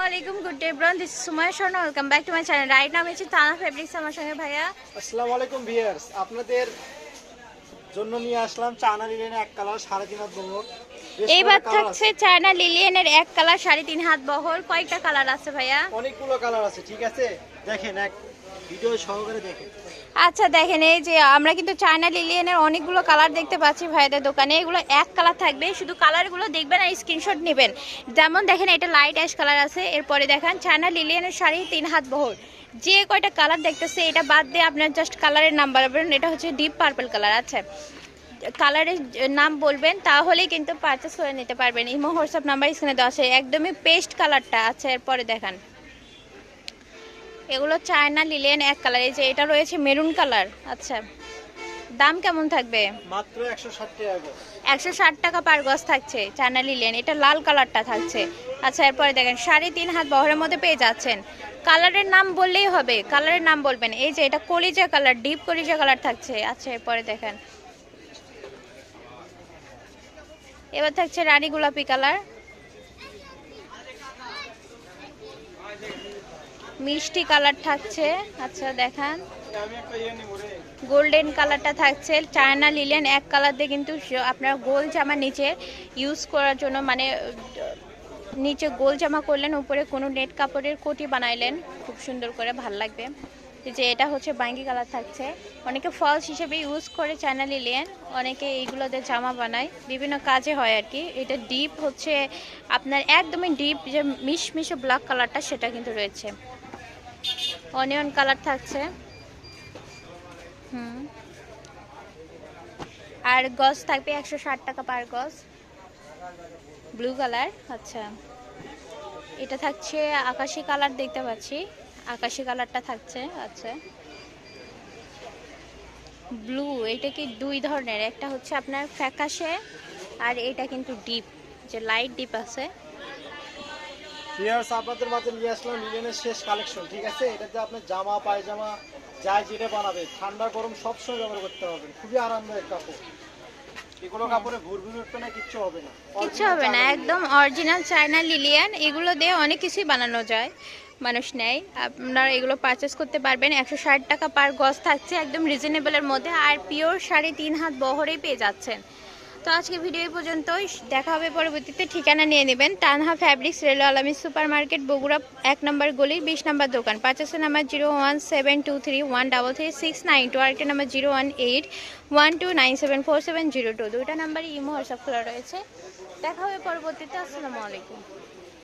আলাইকুম good day ব্রন this Sumoy Sharma welcome back to my channel right নাম হচ্ছে তানা ফেব্রিক্স আমার সঙ্গে ভাইয়া আসসালামু আলাইকুম আপনাদের জন্য নিয়ে আসলাম। চায়না লিলেনে এক কালার সাড়ে তিন হাত বহর। এইবার থাকছে চায়না লিলিয়ানের এক কালার সাড়ে তিন হাত বহর। কয়েকটা কালার আছে ভাইয়া। অনেকগুলো কালার আছে ঠিক আছে? দেখেন এক ভিডিও সহকারে দেখেন। আচ্ছা দেখেন এই যে আমরা কিন্তু চায়না লিলিয়ানের অনেকগুলো কালার দেখতে পাচ্ছি ভাইদের দোকানে। এগুলো এক কালার থাকবে শুধু কালারগুলো দেখবেন আর স্ক্রিনশট নেবেন। যেমন দেখেন এটা লাইট অ্যাশ কালার আছে। এরপরে দেখেন চায়না লিলিয়ানের শাড়ি তিন হাত বহর। যে কয়টা কালার দেখতেছে, এটা বাদ দিয়ে আপনার জাস্ট কালারের নাম বলবেন, এটা হচ্ছে ডিপ পার্পল কালার আচ্ছা। কালারের নাম বলবেন, তাহলেই কিন্তু পারচেস করে নিতে পারবেন। ইমো, হোয়াটসঅ্যাপ নাম্বার স্ক্রিনে দেওয়া আছে, একদমই পেস্ট কালারটা আচ্ছা এরপরে দেখান। এগুলো চায়না লিলেন এক কালার, এই যে এটা রয়েছে মেরুন কালার আচ্ছা। দাম কেমন থাকবে? মাত্র একশো ষাট টাকা করে। একশো ষাট টাকা পার গজ থাকছে চায়না লিলেন এটা লাল কালারটা থাকছে। আচ্ছা এরপরে দেখেন সাড়ে তিন হাত বহরের মধ্যে পেয়ে যাচ্ছেন। কালারের নাম বললেই হবে কালারের নাম বলবেন। এই যে এটা কলিজা কালার ডিপ কলিজা কালার থাকছে। আচ্ছা এরপরে দেখেন। এবার থাকছে রানী গোলাপি কালার। মিষ্টি কালার থাকছে। আচ্ছা দেখান। গোল্ডেন কালারটা থাকছে। চায়না লিলেন এক কালার দিয়ে কিন্তু আপনার গোল জামা নিচে ইউজ করার জন্য মানে নিচে গোল জামা করলেন, উপরে কোনো নেট কাপড়ের কোটি বানাইলেন। খুব সুন্দর করে, ভালো লাগবে। যে এটা হচ্ছে বাঙ্গি কালার থাকছে। অনেকে ফলস হিসেবে ইউজ করে চায়না লিলিয়ান অনেকে এইগুলোতে জামা বানায়। বিভিন্ন কাজে হয় আর কি। এটা ডিপ হচ্ছে, আপনার একদমই ডিপ যে মিশ মিশে ব্ল্যাক কালারটা সেটা কিন্তু রয়েছে। অনিয়ন কালার থাকছে। হুম। আর গজ থাকবে একশো ষাট টাকা পার গজ ব্লু কালার আচ্ছা। এটা থাকছে আকাশি কালার দেখতে পাচ্ছি। আকাশি কালারটা থাকছে আচ্ছা। ব্লু এটা কি দুই ধরনের? একটা হচ্ছে আপনার ফ্যাকাশে আর এটা কিন্তু ডিপ যে লাইট ডিপ আছে। ভিউয়ার্স আপনাদের মাঝে নিয়ে আসলাম শেষ কালেকশন ঠিক আছে? এটাতে আপনার জামা পায়জামা যাই যেটা বানাবে ঠান্ডা গরম সবসময় ব্যবহার করতে পারবেন। খুবই আরামদায়ক কাপড়। এগুলো কাপড়ে ঘুরঘুর উঠবে না কিচ্ছু হবে না। কিচ্ছু হবে না একদম অরিজিনাল চায়না লিলিয়ান এগুলো দিয়ে অনেক কিছুই বানানো যায় মানুষ নেয়। আপনারা এগুলো পারচেস করতে পারবেন একশো ষাট টাকা পার গজ থাকছে একদম রিজনেবলের মধ্যে আর পিওর সাড়ে তিন হাত বহরেই পেয়ে যাচ্ছেন। তো আজকে ভিডিও পর্যন্তই। দেখা হবে পরবর্তীতে। ঠিকানা নিয়ে নেবেন। তানহা ফ্যাব্রিক্স রেল আলামী সুপার মার্কেট বগুড়া, এক নম্বর গলির বিশ নম্বর দোকান। পাঁচাশের number zero one seven two three one double three six nine two. আরেকটা number zero one eight one two nine seven four seven zero two. দুইটা নাম্বারই ইমো হোয়াটসঅ্যাপ খোলা রয়েছে। দেখা হবে পরবর্তীতে। আসসালামু আলাইকুম।